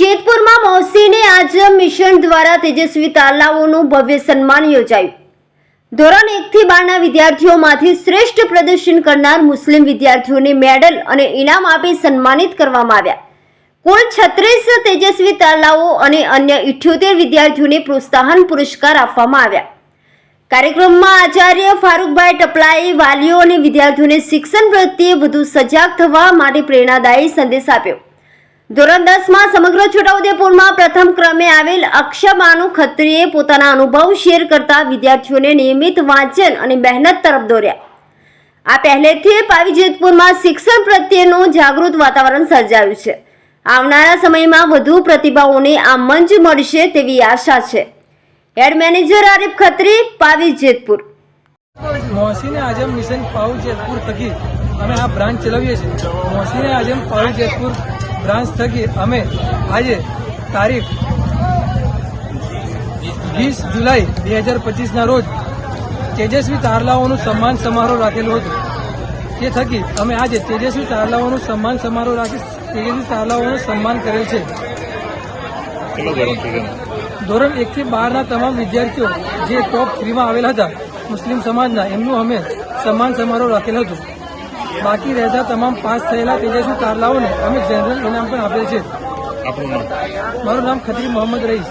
જેતપુરમાં મોસીને Azam mission દ્વારા તેજસ્વી તાલાઓનું ભવ્ય સન્માન યોજાયું. ધોરણ એકથી બારના વિદ્યાર્થીઓમાંથી શ્રેષ્ઠ પ્રદર્શન કરનાર મુસ્લિમ વિદ્યાર્થીઓને મેડલ અને ઇનામ આપી સન્માનિત કરવામાં આવ્યા. કુલ છત્રીસ તેજસ્વી તાલાઓ અને અન્ય ઇઠ્યોતેર વિદ્યાર્થીઓને પ્રોત્સાહન પુરસ્કાર આપવામાં આવ્યા. કાર્યક્રમમાં આચાર્ય ફારૂકભાઈ ટપલાએ વાલીઓ અને વિદ્યાર્થીઓને શિક્ષણ પ્રત્યે વધુ સજાગ થવા માટે પ્રેરણાદાયી સંદેશ આપ્યો. ધોરણ દસમાં સમગ્ર છોટાઉદેપુરમાં પ્રથમ ક્રમે આવેલ અક્ષમાનુ ખત્રીએ પોતાના અનુભવ શેર કરતા વિદ્યાર્થીઓને નિયમિત વાંચન અને મહેનત તરફ દોર્યા. આ પહેલેથી પાવીજેતપુરમાં શિક્ષણ પ્રત્યેનું જાગૃત વાતાવરણ સર્જાયું છે. આવનારા સમયમાં વધુ પ્રતિભાઓને આ મંચ મળશે તેવી આશા છે. Head manager Arif Khatri Pavi Jetpur. Mohsine Azam mission Pavi Jetpur થકી અમે આ બ્રાન્ચ ચલાવીએ છીએ. મોસીને આઝમ પાવ જેતપુર બ્રાન્ચ થકી અમે આજે તારીખ વીસ જુલાઈ બે હજાર પચીસના રોજ તેજસ્વી તારલાઓનું સન્માન સમારોહ રાખેલો હતો. તે થકી અમે આજે તેજસ્વી તારલાઓનું સન્માન સમારોહ રાખી તેજસ્વી તારલાઓનું સન્માન કરેલ છે. ધોરણ એકથી બારના તમામ વિદ્યાર્થીઓ જે ટોપ થ્રીમાં આવેલા હતા મુસ્લિમ સમાજના એમનું અમે સન્માન સમારોહ રાખેલો હતો. બાકી રહેતા તમામ પાસ થયેલા તેજસ્વી તારલાઓને અમે જનરલ ઇનામ પણ આપેલ છે. મારું નામ ખત્રી મોહમ્મદ રઈસ.